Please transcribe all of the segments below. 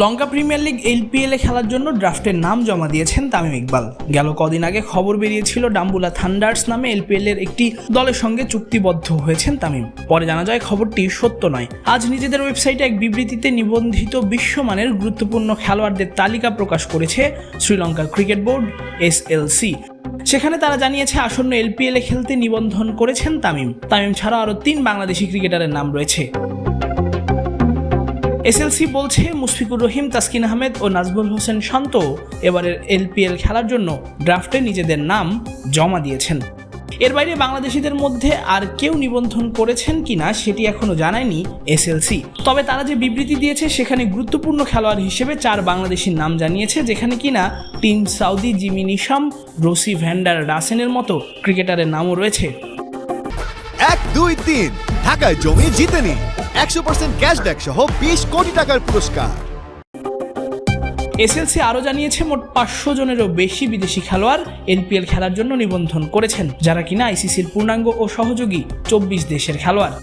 লঙ্কা premier league LPL খেলার জন্য ড্রাফটের নাম জমা দিয়েছেন তামিম ইকবাল। গেল কদিন আগে খবর বেরিয়েছিল ডাম্বুলা থান্ডার্স নামে এলপিএল এর একটি দলের সঙ্গে চুক্তিবদ্ধ হয়েছেন তামিম। পরে জানা যায় খবরটি সত্য নয়। আজ নিজেদের ওয়েবসাইটে এক বিবৃতিতে নিবন্ধিত বিশ্বমানের গুরুত্বপূর্ণ খেলোয়াড়দের তালিকা প্রকাশ করেছে শ্রীলঙ্কা ক্রিকেট বোর্ড এসএলসি সেখানে তারা জানিয়েছে, আসন্ন এলপিএল খেলতে নিবন্ধন করেছেন তামিম। তামিম ছাড়া আরও তিন বাংলাদেশি ক্রিকেটারের নাম রয়েছে। এসএলসি বলছে মুশফিকুর রহিম, তাসকিন আহমেদ ও নাজবুল হোসেন শান্ত এবারের এলপিএল খেলার জন্য ড্রাফটে নিজেদের নাম জমা দিয়েছেন। এর বাইরে বাংলাদেশিদের মধ্যে আর কেউ নিবন্ধন করেছেন কিনা সেটি এখনও জানায়নি এসএলসি। তবে তারা যে বিবৃতি দিয়েছে সেখানে গুরুত্বপূর্ণ খেলোয়াড় হিসেবে চার বাংলাদেশির নাম জানিয়েছে, যেখানে কিনা Tim Southee Jimmy Neesham, Rassie van der রাসেনের মতো ক্রিকেটারের নামও রয়েছে। এক, দুই, তিন, ঢাকায় জমি জিতে নিন একশো পার্সেন্ট ক্যাশব্যাক সহ বিশ কোটি টাকার পুরস্কার। এসএলসি আরও জানিয়েছে, মোট পাঁচশো জনেরও বেশি বিদেশি খেলোয়াড় এলপিএল খেলার জন্য নিবন্ধন করেছেন, যারা কিনা আইসিসির পূর্ণাঙ্গ ও সহযোগী চব্বিশ দেশের খেলোয়াড়।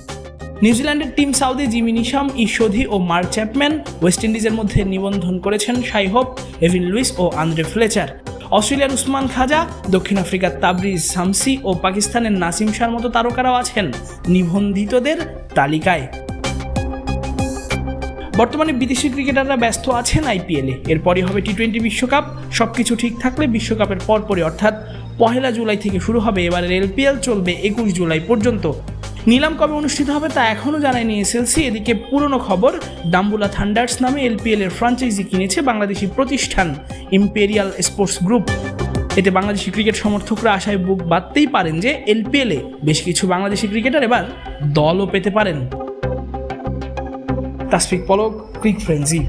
নিউজিল্যান্ডের team Southee Jimmy Neesham Ish Sodhi ও মার্ক চ্যাপম্যান ওয়েস্ট ইন্ডিজের মধ্যে নিবন্ধন করেছেন সাইহোপ এভিন লুইস ও আন্দ্রে ফ্লেচার। অস্ট্রেলিয়ার উসমান খাজা, দক্ষিণ আফ্রিকার তাবরিজ সামসি ও পাকিস্তানের নাসিম শাহর মতো তারকারাও আছেন নিবন্ধিতদের তালিকায়। বর্তমানে বিদেশি ক্রিকেটাররা ব্যস্ত আছেন আইপিএলে এরপরই হবে টি টোয়েন্টি বিশ্বকাপ। সব কিছু ঠিক থাকলে বিশ্বকাপের পরপরই অর্থাৎ পহেলা জুলাই থেকে শুরু হবে। এবারের এলপিএল চলবে একুশ জুলাই পর্যন্ত। নিলাম কবে অনুষ্ঠিত হবে তা এখনও জানায়নি এসএলসি। এদিকে পুরনো খবর ডাম্বুলা থান্ডার্স নামে এলপিএল এর ফ্রাঞ্চাইজি কিনেছে বাংলাদেশি প্রতিষ্ঠান ইম্পেরিয়াল স্পোর্টস গ্রুপ এতে বাংলাদেশি ক্রিকেট সমর্থকরা আশায় বুক বাঁধতেই পারেন যে এলপিএলে বেশ কিছু বাংলাদেশি ক্রিকেটার এবার দলও পেতে পারেন। তাসফিক পলক ক্রিক ফ্রেন্সি।